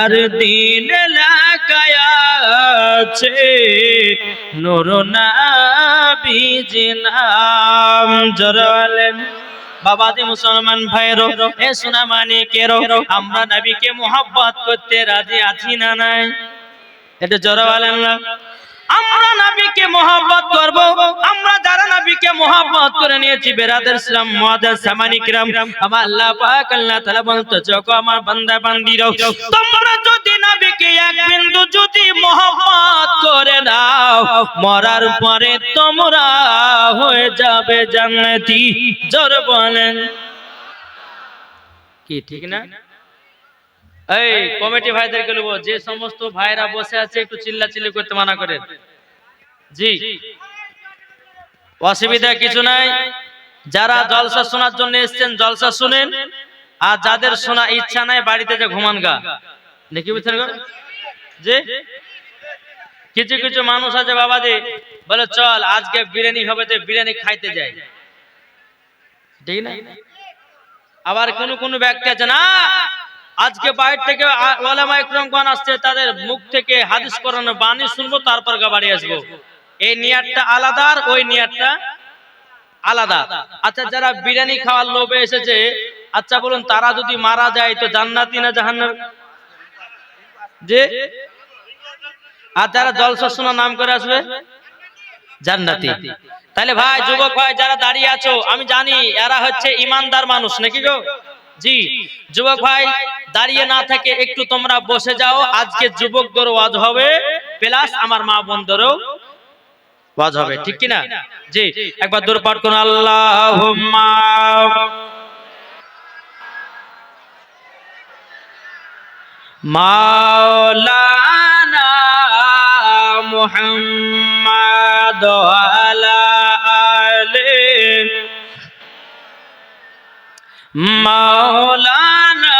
যার দিল লাগায়াছে নূর নাবিজ নাম জরওয়ালেন বাবাজি মুসলমান ভাইরো এ সোনা মানিকেরো আমরা নবীকে মোহাব্বত করতে রাজি আছি না নাই? এটা জরওয়ালেন না। আমরা নবীকে মোহাব্বত করব। আমরা যারা করে নিয়েছি, বেরাদের ইসলাম মুআদ্দাস সামানি কিরাম। আমার আল্লাহ পাক, আল্লাহ আমার তোমরা যদি এক বিন্দু যদি করে মরার পরে তোমরা হয়ে যাবে জান্নাতি। জোর বলেন। কি, ঠিক না? এই কমিটি ভাইদেরকে বলব, যে সমস্ত ভাইরা বসে আছে, একটু চিল্লা চিল্লি করতে মানা করেন। জি। অসুবিধা কিছু নাই। যারা জলসা শোনার জন্য এসছেন জলসা শুনেন। আর যাদের শোনা ইচ্ছা নাই বাড়িতে যে ঘুমান গা। দেখি বুঝছেন যে কিছু কিছু মানুষ আছে বাবা যে বলে চল আজকে বিরিয়ানি হবে তো বিরিয়ানি খাইতে যাই। ঠিক না? আবার কোন কোন ব্যক্তি আছে না আজকে বাইরে থেকে ওলামা ইকরামগণ আসছে তাদের মুখ থেকে হাদিস করানো বাণী শুনব তারপর গা বাড়ি আসব। এই নিয়ারটা আলাদা আর ওই নিয়ারটা আলাদা। আচ্ছা যারা বিরিয়ানি খাওয়ার লোভে এসেছে আচ্ছা বলুন, তারা যদি মারা যায় তো জান্নাতি না জাহান্নাম? যে? আর যারা নাম করে আসবে? জান্নাতি। তাহলে ভাই, যুবক ভাই, যারা দাঁড়িয়ে আছো, আমি জানি এরা হচ্ছে ইমানদার মানুষ, নাকি গো? জি। যুবক ভাই, দাঁড়িয়ে না থেকে একটু তোমরা বসে যাও। আজকে যুবক যুবকদের আজ হবে, প্লাস আমার মা বোনদেরও ওয়াজ হবে ঠিক কি না জি একবার দূর পাঠ করুন। আল্লাহুম্মা। মাওলানা মুহাম্মাদ আলা আলি। মাওলানা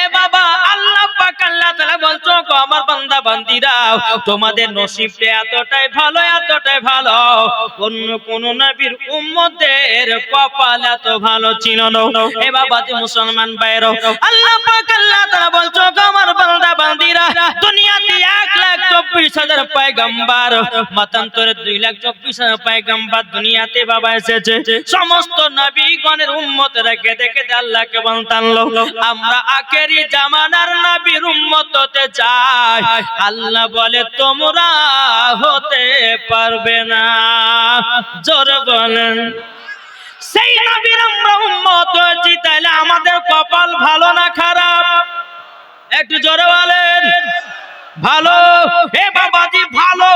এ বাবা, আল্লাহ পাক, আল্লাহ তাআলা বলছো আমার বান্দা বান্দিরা তোমাদের নসিবটা এতটাই ভালো এতটাই ভালো অন্য কোন নবীর উম্মতের কপাল এত ভালো ছিল না। এ বাবা, যে মুসলমান বাইরো আল্লাহ পাক, আল্লাহ তাআলা বলছো আমার বান্দা, বান্দিরা, দুনিয়াতে এক লাখ চব্বিশ হাজার পয়গম্বর, মতান্তরে দুই লাখ চব্বিশ হাজার পয়গম্বর দুনিয়াতে বাবা এসেছে। সমস্ত নবীগণের উম্মতেরা কেঁদে কেঁদে আল্লাহকে বলতানলো আমরা আখেরি জামানার নবীর উম্মত হতে চাই আল্লাহ বলে, তোমরা হতে পারবে না। জোর বলেন। সেই নবীর আমরা উম্মত হয়েছি তাহলে আমাদের কপাল ভালো না খারাপ? একটু জোরে বলেন। ভালো? হে বাবাজি, ভালো?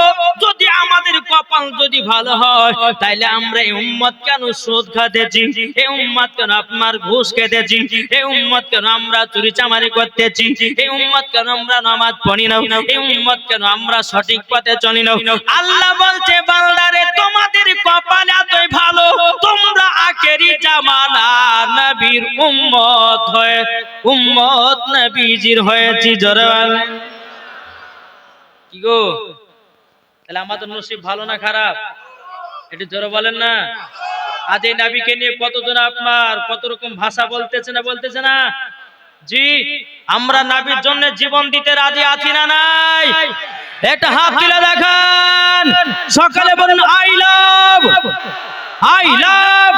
কপাল যদি ভালো হয়, তাইলে আমরা এই উম্মত কেন সুদ খাতেছি। এই উম্মত কেন আপনার ঘুষ খেতেছি? এই উম্মত কেন আমরা চুরি চামারি করতেছি? এই উম্মত কেন আমরা নামাজ পড়ি না? এই উম্মত কেন আমরা সঠিক পথে চলি না? আল্লাহ বলছে, বান্দারে, তোমাদের কপাল এতই ভালো, তোমরা আখেরি জামানা নবীর উম্মত হয়ে, উম্মত নবীজির হয়েছি জরওয়াল কি গো? তাহলে আমাদের নসিব ভালো না খারাপ? একটু জোরে বলেন না। আজ নাবিকে নিয়ে কতজন আপনার, কত রকম ভাষা বলতেছে না বলতেছে না? জি, আমরা নাবির জন্য জীবন দিতে রাজি আছি না নাই? এটা হাত তুলে দেখান। সকালে বলুন, I love I love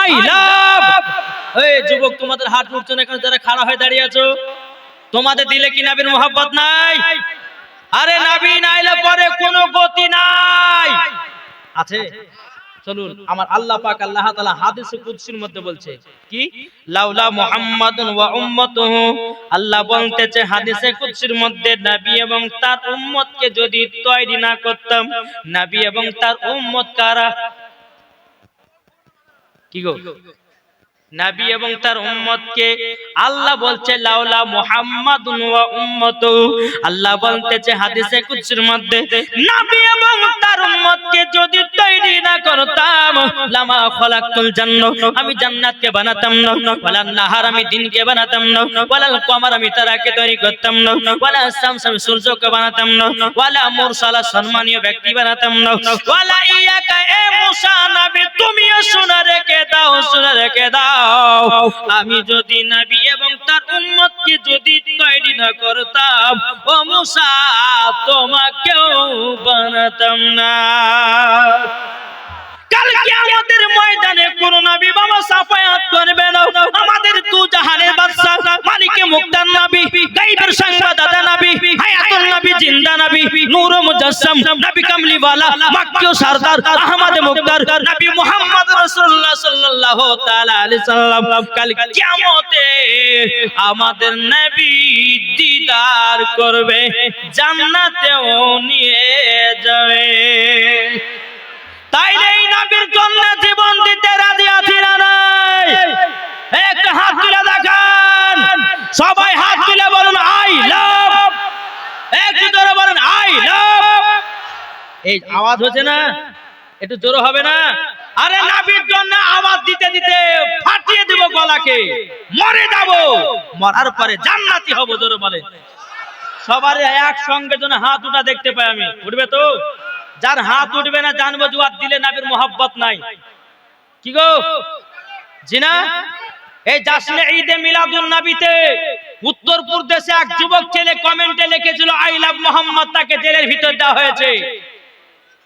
I love. এই যুবক, তোমাদের হাত উঠছে না এখানে? যারা খাড়া হয়ে দাঁড়িয়ে আছো? তোমাদের দিলে কি নাবির মোহাব্বত নাই? আরে নাবি নাইলে পরে কোনো গতি নাই। আছে? চলুন আমার আল্লাহ পাক আল্লাহ তাআলা হাদিসে কুদসির মধ্যে বলছে কি? লাউলা মুহাম্মাদুন ওয়া উম্মতুহু। আল্লাহ বলতেছে হাদিসে কুদসির মধ্যে নবী এবং তার উম্মতকে যদি তৈরি না করতাম নবী এবং তার উম্মত কারা? কি গো? নবী এবং তার উম্মতকে। আল্লাহ বলছে লাউলা মুহাম্মাদুন ওয়া উম্মতু। আল্লাহ বলতেছে, হাদিসে কুদসির মধ্যে, নবী এবং তার উম্মতকে যদি তৈরি না করতাম, লামা খলাকতুল জান্নাত আমি জান্নাতকে বানাতাম না। ওয়ালা নাহার আমি দিনকে বানাতাম না। ওয়ালা কমার আমি তারাকে তৈরি করতাম না। ওয়ালা শামস আমি সূর্যকে বানাতাম না। ওয়ালা মুরসালা সম্মানীয় ব্যক্তি বানাতাম না। ওয়ালা ইয়াকা, এ মুসা নবী, তুমিও শুনে রেখে দাও, শুনে রেখে দাও। আমি যদি নবী এবং তার উম্মতকে যদি তৈরি না করতাম ও মুসা তোমাকেও বানাতাম না। কালকে আমাদের ময়দানে কোন নবী বাবা সাফায়াত করবে না। আমাদের দু জাহানের বাদশা মালিকে মুক্তার নবী গায়বের সংবাদদাতা নবী হায়াতুন নবী, জিন্দা নবী, নূর মুজাসসাম, নবী কামলি ওয়ালা সরদার, আহমদ মুক্তার, নবী মুহাম্মদ রাসূলুল্লাহ সাল্লাল্লাহু তাআলা আলাইহি সাল্লাম। কাল কিয়ামতে আমাদের নবী দিদার করবে, জান্নাতেও নিয়ে যাবে। তাইলে এই নবীর জন্য জীবন দিতে রাজি আছি না নাই। একটা হাত তুলে দেখান। সবাই হাত তুলে বলুন, আই লাভ। একটু জোরে বলুন, আই লাভ। এই আওয়াজ হচ্ছে না? একটু জোরে হবে না? আরে নাবির জন্য আওয়াজ দিতে দিতে ফাটিয়ে দিব গলাকে। মরে যাব। মরার পরে জান্নাতি হব, জোরে বলে সবার একসঙ্গে যেন হাত উঠা দেখতে পাই আমি। উঠবে তো? যার হাত উঠবে না জানব জুয়ার দিলে নাবির মোহাব্বত নাই। কি গো? জিনা? এই জাসনে ঈদে মিলাদুন নবীতে উত্তরপুর দেশে এক যুবক ছেলে কমেন্টে লিখেছিল, আই লাভ মোহাম্মদ, তাকে জেলের ভিতর দেওয়া হয়েছে।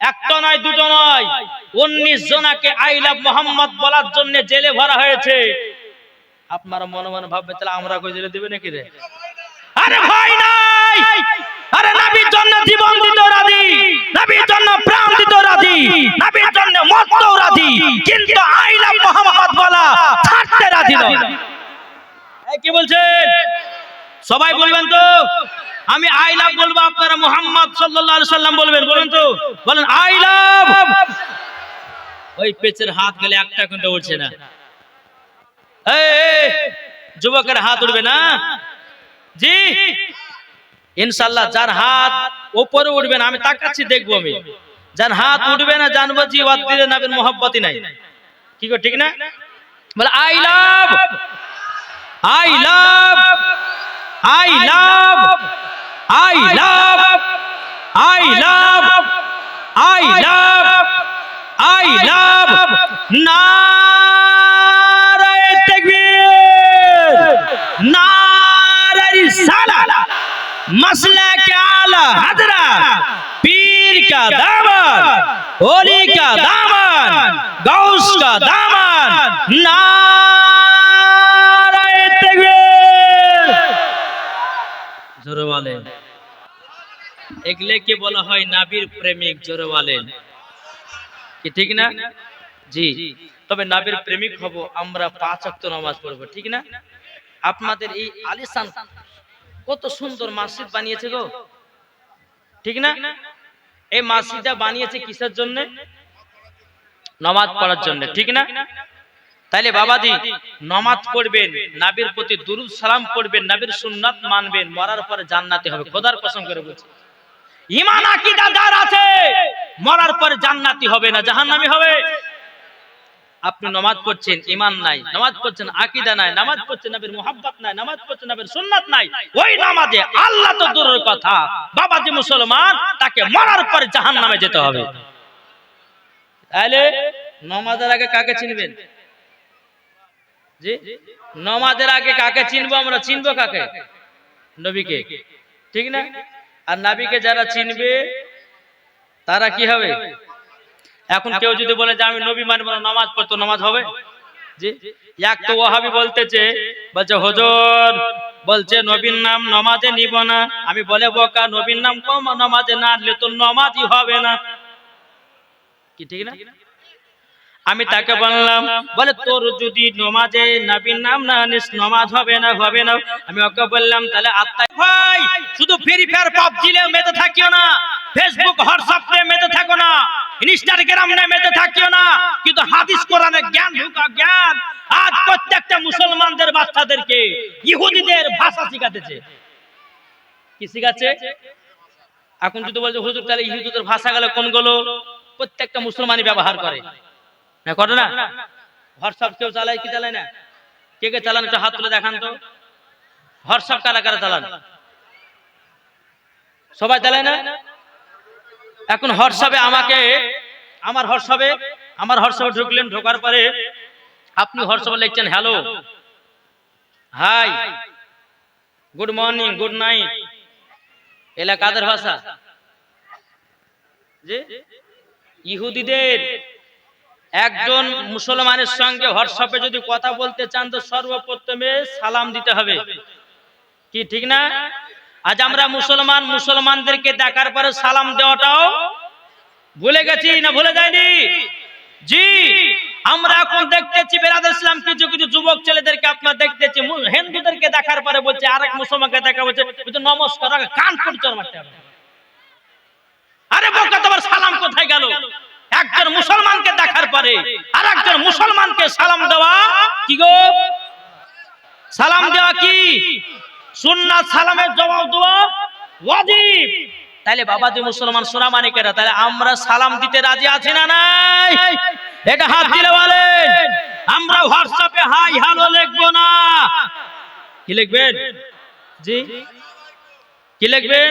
একটা নয়, দুটো নয়, উনিশ জনাকে আই লাভ মোহাম্মদ বলার জন্য জেলে ভরা হয়েছে। আপনারা মনে মনে ভাববে, তাহলে আমরা কই জেলে দিবে নাকি রে? আরে ভাই নাই! আরে নবীর জন্য জীবন দিতে রাজি নবীর জন্য প্রাণ দিতে রাজি নবীর জন্য মরতেও রাজি কিন্তু আই লাভ মোহাম্মদ বলা ছাড়তে রাজি নয়। কি বলছেন? সবাই বলবেন তো? আমি আই লাভ বলব আপনারা মোহাম্মদ সাল্লাল্লাহু আলাইহি সাল্লাম বলবেন বলেন তো। বলেন আই লাভ! ওই পেচের হাত গেলে একটা কিন্তু উঠছে না। এই, যুবকের হাত উঠবে না? জি? ইনশাল্লাহ যার হাত উপরে উঠবে না আমি তাকাচ্ছি দেখব আমি। যার হাত উঠবে না জানব জি ওয়াদ দিলে নবীর মোহাব্বতই নাই। কি ঠিক না? বলে I love! I love! I love! I love! I love! I love! I love! নারায়ে مسئلہ کیا اعلی حضرت پیر کا دامن اولی کا دامن گوس এগুলোকে বলা হয় নাবির প্রেমিক জোরওয়ালে কি ঠিক না? জি। তবে নাবির প্রেমিক হব আমরা পাঁচ অক্ত নামাজ পড়ব, ঠিক না? আপনাদের এই আলিসান কত সুন্দর মসজিদ বানিয়েছে গো। ঠিক না? এই মসজিদটা বানিয়েছে কিসের জন্য? নমাজ পড়ার জন্য। ঠিক না? তাইলে বাবাজি নমাজ পড়বেন নাবির প্রতি দুরুদ সালাম পড়বেন নাবির সুন্নাত মানবেন মরার পরে জান্নাতে হবে। খোদার কসম করে বলছি। ইমান আকীদা যার আছে। মরার পরে জান্নাতি হবে না জাহান্নামী হবে। আপনি নামাজ পড়ছেন ইমান নাই, নামাজ পড়ছেন, আকীদা নাই, নামাজ পড়ছেন, নবীর মোহাব্বত নাই, নামাজ পড়ছেন, নবীর সুন্নাত নাই। ওই নামাজে আল্লাহ তো দূরের কথা। বাবাজি মুসলমান, তাকে মরার পরে জাহান্নামে যেতে হবে। তাহলে নামাজের আগে কাকে চিনবেন? জি? নামাজের আগে কাকে চিনবো আমরা? চিনবো কাকে? নবীকে। ঠিক না? আর নাবিকে যারা চিনবে, তারা কি হবে? এখন কেউ যদি বলে যে আমি নবী মানবো না নামাজ পড়তো নামাজ হবে? জি। এক তো ওহাবি বলতেছে বলছে হজর বলছে নবীর নাম নমাজে নিব না। আমি বলে বোকা নবীর নাম কম নমাজে না নিলে তো নমাজই হবে না। কি ঠিক না? আমি তাকে বললাম বলে তোর যদি নমাজে নবীর নাম না নিস নমাজ হবে না হবে না। আমি ওকে বললাম তাহলে আত্মা ভাই শুধু ফ্রি ফায়ার পাবজিলে মেতে থাকিও না। ফেসবুক হোয়াটসঅ্যাপে মেতে থাকো না। ইনস্টাগ্রাম নে মেতে থাকিও না। কিন্তু হাদিস কোরআনে জ্ঞান ঢুকা জ্ঞান। আজ প্রত্যেকটা মুসলমানদের বাচ্চাদেরকে ইহুদিদের ভাষা শিখাতেছে। কি শিখাচ্ছে? এখন যদি বলছে, হুজুর, তাহলে ইহুদিদের ভাষা গেলে কোনগুলো? প্রত্যেকটা মুসলমানই ব্যবহার করে। না করে না। হোয়াটসঅ্যাপ কেউ চালায়, কি চালায় না? কে কে চালান, একটু হাত তুলে দেখান তো। হোয়াটসঅ্যাপ কারা কারা চালান? সবাই চালায় না? এখন হোয়াটসঅ্যাপে আমাকে। আমার হোয়াটসঅ্যাপে আমার হোয়াটসঅ্যাপে ঢুকলেন, ঢোকার পরে আপনি হোয়াটসঅ্যাপে লিখছেন hello hi good morning good night এলা কাদের ভাষা? যে ইহুদিদের। একজন মুসলমানের সঙ্গে হোয়াটসঅ্যাপে যদি কথা বলতে চান, তো সর্বপ্রথমে সালাম দিতে হবে। কি, ঠিক না? আজ আমরা মুসলমান মুসলমানদেরকে দেখার পরে সালাম দেওয়াটাও ভুলে গেছি না ভুলে যায়নি জি আমরা এখন দেখতেছি বেরাদ ইসলাম কিছু কিছু যুবক ছেলেদেরকে আপনার দেখতেছি হিন্দুদেরকে দেখার পরে বলছে আরেক মুসলমানকে দেখা বলছে বলছে নমস্কার কান পরিচয় মারতে হবে। আরে বোকা তোমার সালাম কোথায় গেল? একজন মুসলমানকে দেখার পরে আর একজন মুসলমানকে সালাম দেওয়া কি গো? সালাম দেওয়া কি? সুন্নাত সালামের জবাব দেওয়া ওয়াজিব। তাইলে যে মুসলমান সোনা মানিকেরা তাহলে আমরা সালাম দিতে রাজি আছি না নাই? এটা হাত দিলে বলেন। আমরা হোয়াটসঅ্যাপে হাই হ্যালো লিখব না। কি লিখবেন? জি? কি লিখবেন?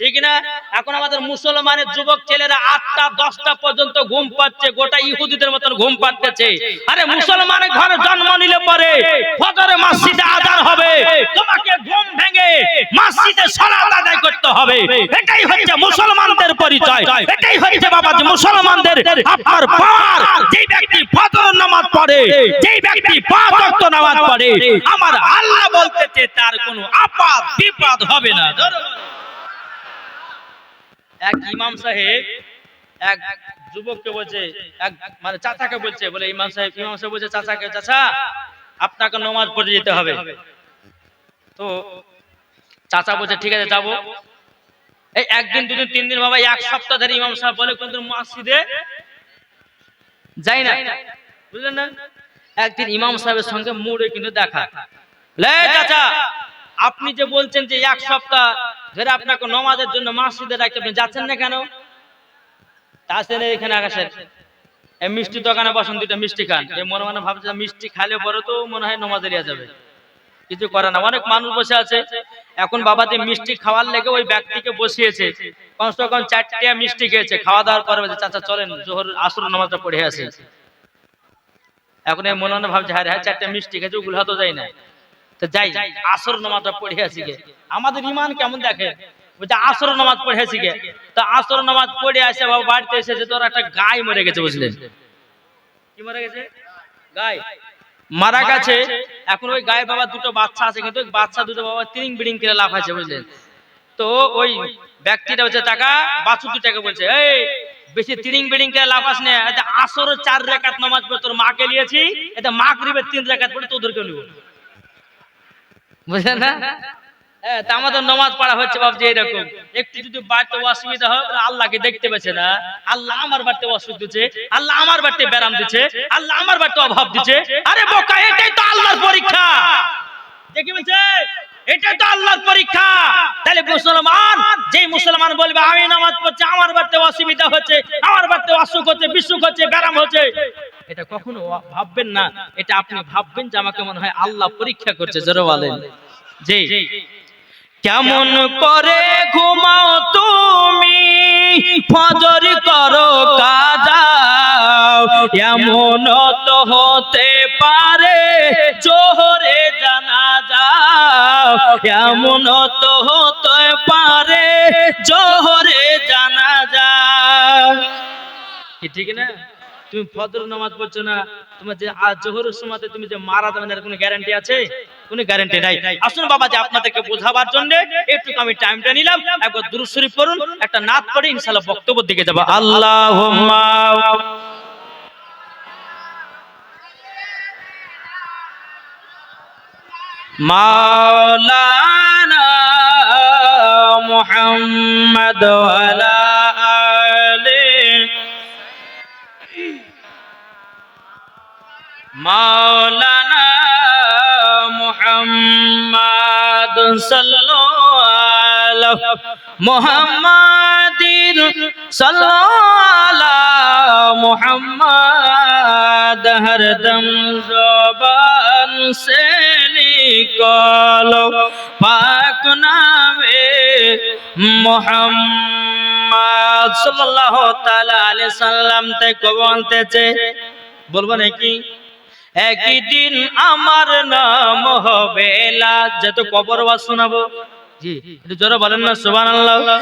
ঠিক না? এখন আমাদের মুসলমানের যুবক ছেলেরা আটটা, দশটা পর্যন্ত ঘুম পাচ্ছে, গোটা ইহুদিদের মতন ঘুম পাচ্ছে। আরে মুসলমানের ঘরে জন্ম নিলে পরে ফজরে মসজিদে আদান হবে। তোমাকে ঘুম ভেঙে মসজিদে সালাত আদায় করতে হবে। এটাই হচ্ছে মুসলমানদের পরিচয়। এটাই হচ্ছে বাবাজি, মুসলমানদের আপনার যে ব্যক্তি ফজর নামাজ পড়ে যে ব্যক্তি পাঁচ ওয়াক্ত নামাজ পড়ে, আমার আল্লাহ বলতেছে, তার কোনো আপাত বিপদ হবে না। এক ইমাম সাহেব, এক যুবককে বলছে, এক মানে চাচাকে বলছে, বলে ইমাম সাহেব ইমাম সাহেব বলছে, চাচাকে, চাচা, আপনাকে নমাজ পড়ে যেতে হবে। তো চাচা বলছে, ঠিক আছে, যাব। এই একদিন, দুদিন, তিন দিন বাবা, এক সপ্তাহ ধরে ইমাম সাহেব বলে, কোনদিন মসজিদে? যাই না। বুঝলেন না? একদিন ইমাম সাহেবের সঙ্গে মুড়ে কিন্তু দেখা। লে, চাচা আপনি যে বলছেন যে এক সপ্তাহ ধরে আপনাকে নমাজের জন্য মসজিদে রাখতে আপনি যাচ্ছেন না কেন? আসেন এখানে আকাশের এই মিষ্টি দোকানে বসেন, দুইটা মিষ্টি খান। এই মনে মনে ভাবছে মিষ্টি খালে পরে তো মনে হয় নমাজে লিয়া যাবে। কিছু করে না। অনেক মানুষ বসে আছে। এখন বাবাতে মিষ্টি খাওয়ার লেগে ওই ব্যক্তিকে বসিয়েছে। কমসে কম চারটে মিষ্টি খেয়েছে। খাওয়া দাওয়ার পরে চাচা, চলেন, জোহর, আসর নামাজটা পড়ে আসি। এখন এই মনে মনে ভাবছে হ্যাঁ হ্যাঁ চারটে মিষ্টি খেয়েছে, ওগুলো হয়তো যায় না। তো যাই আসর নামাজটা পড়ে আসি গে। আমাদের ইমান কেমন দেখে? বলছে আসর নামাজ পড়ে আসি গে। তো আসর নামাজ পড়ে আসে বাবা বাড়িতে এসেছে তোর একটা গাই মরে গেছে বুঝলেন? কি মরে গেছে? গাই। মারা গেছে এখন ওই গায়ে বাবা দুটো বাচ্চা আছে কিন্তু বাচ্চা দুটো বাবা তিরিং বিড়িং করে লাভ আছে বুঝলেন? তো ওই ব্যক্তিটা হচ্ছে টাকা বাছুর দু টাকা বলছে এই বেশি তিরিং বিড়িং করে লাভ আস না আসর চার রেখাত নামাজ পড়ে তোর মাকে নিয়েছি এটা মা করিবে তিন রেখাত পড়ে তোদেরকে নিব। বুঝলেন না? হ্যাঁ আমাদের নমাজ পড়া হচ্ছে বাবজি এরকম একটু যদি বাড়তে অসুবিধা হয় আল্লাহকে দেখতে পাচ্ছে না। আল্লাহ আমার বাড়তে অসুখ দিচ্ছে, আল্লাহ আমার বাড়তে ব্যারাম দিচ্ছে, আল্লাহ আমার বাড়তে অভাব দিচ্ছে। আরে বোকা, এটাই তো আল্লাহর পরীক্ষা। দেখি বলছে? এটাই তো আল্লাহর পরীক্ষা। তাহলে মুসলমান যে মুসলমান বলবে, আমি নামাজ পড়ছি, আমার অসুবিধা হচ্ছে, আমার অসুখ হচ্ছে, বিসুখ হচ্ছে হচ্ছে। এটা কখনো ভাববেন না, এটা আপনি ভাববেন যে আমাকে মনে হয় আল্লাহ পরীক্ষা করছে, জোরে বলেন। জি। কেমন করে ঘুমাও তুমি? ফজর করো কাজা। এমন তো হতে পারে এমন তো হতে পারে? জোহরে জানা কি ঠিক না? তুমি ফজর নামাজ পড়ছো না? তোমার যে আজ জোহরের সময় তুমি যে মারা যাবে না কোনো গ্যারান্টি আছে? কোনো গ্যারান্টি নাই। আসুন বাবা যে আপনাদেরকে বোঝাবার জন্য একটু আমি টাইমটা নিলাম। একবার দুরূদ শরীফ পড়ুন। একটা নাত পড়ে ইনশাআল্লাহ বক্তব্য দিকে যাব। আল্লাহুম্মা। মাওলানা মুহাম্মদ ওয়ালা আলি মাওলানা মুহাম্মদ সাল্লাল্লাহু মুহাম্মাদিন সাল্লাল্লাহু মুহাম্মদ হরদম জবান से কলম, পাক নামে মোহাম্মদ সাল্লাল্লাহু তাআলা আলাইহি সাল্লাম তে কবনতেছে বলব নাকি? একই দিন আমার নাম হবে লাজ, যত কবর ওয়াজ শোনাবো। বলেন না, সুবহানাল্লাহ।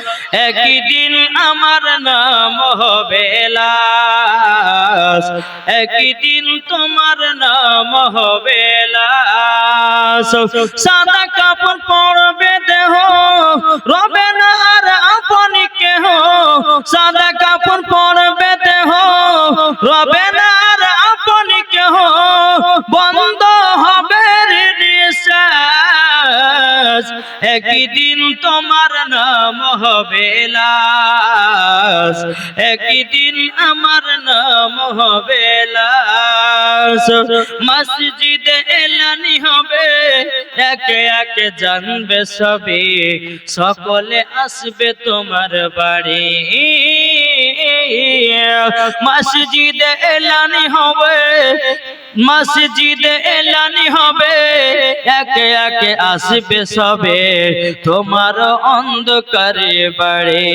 একই দিন আমার নাম হবে লাজ একই দিন তোমার নাম হবে সাদা কাপড় দেহ, রবে না আর আপনি কেহ। সাদা কাপড় মসজিদে এলানি হবে। একে একে জানবে সবে সকলে আসবে তোমার বাড়ি। মসজিদে এলানি হবে, মসজিদে এলানি হবে। একে একে আসবে সবে তোমার অন্ধকারে বাড়ি।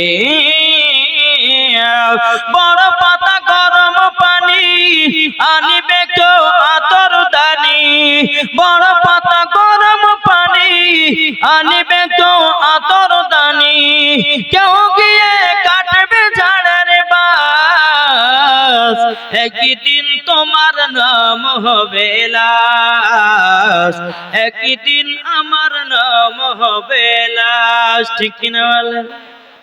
বড় পাতা আনিবে কেউ আতর দানি, বড় পাতা গরম পানি। আনিবে কেউ আতর দানি, কেউ গিয়ে কাটবে ঝাড়ের বাস। একই দিন তোমার নাম হবে লাশ একই দিন আমার নাম হবে লাশ। ঠিক কিনা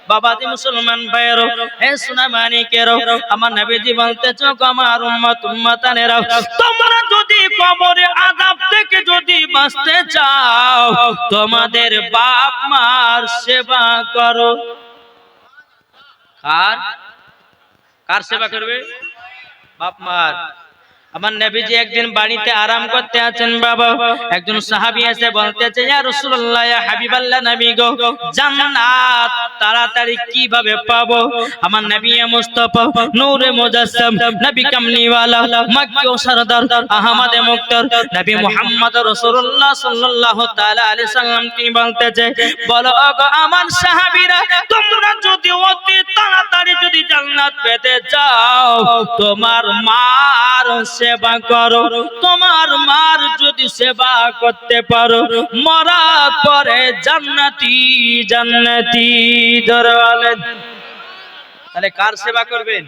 বাবাজি মুসলমান ভাইয়েরও হে সোনা মানিকেরও আমার নবীজি বলতে চোখ আমার উম্মত, উম্মতানেরাও, তোমরা যদি কবরে আযাব থেকে যদি বাঁচতে চাও, তোমাদের বাপ মার সেবা করো। কার? কার সেবা করবে? বাপ মার। আমার নবীজি একদিন বাড়িতে আরাম করতে আছেন, বাবা। একজন সাহাবী এসে বলতেছে, ইয়া রাসূলুল্লাহ, ইয়া হাবিবাল্লাহ নবী গো, জান্নাত তাড়াতাড়ি কীভাবে পাবো? আমার নবী মুস্তাফা, নূরে মুজাসসাম, নবী কামলিওয়ালা, মক্কি ও সরদার, আহমদ মুক্তার, নবী মুহাম্মদ রাসূলুল্লাহ সাল্লাল্লাহু তাআলা আলাইহি সাল্লাম কি বলতেছে? বলো গো আমার সাহাবীরা, তোমরা যদি অতি তাড়াতাড়ি যদি জান্নাত পেতে চাও, তোমার মার সেবা করো। তোমার মার যদি সেবা করতে পারো, মরার পরে জান্নাতি জান্নাতি ধরলেন তাহলে কার সেবা করবেন?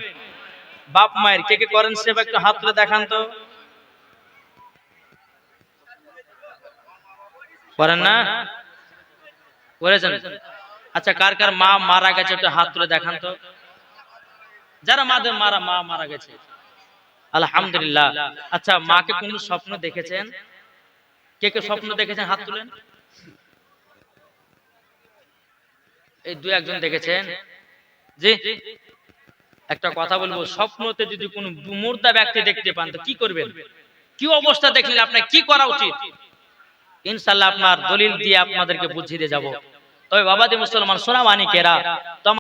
বাপ মায়ের। কে কে করেন সেবা? একটু হাত তুলে দেখান তো। করেন না? করেছেন? আচ্ছা কার কার মা মারা গেছে একটু হাত তুলে দেখান তো। যারা মাদের মারা, মা মারা গেছে। আলহামদুলিল্লাহ। আচ্ছা মাকে কোন স্বপ্ন দেখেছেন? কে কে স্বপ্ন দেখেছেন? হাত তুলেন। এই দু একজন দেখেছেন? জি। একটা কথা বলব স্বপ্নতে যদি কোন মুর্দা ব্যক্তি দেখতে পান তো কি করবেন? কি অবস্থা দেখলেন আপনার কি করা উচিত? ইনশাল্লাহ আপনার দলিল দিয়ে আপনাদেরকে বুঝিয়ে দিয়ে যাব। তবে বাবাদি মুসলমান সোনা মানিকেরা তো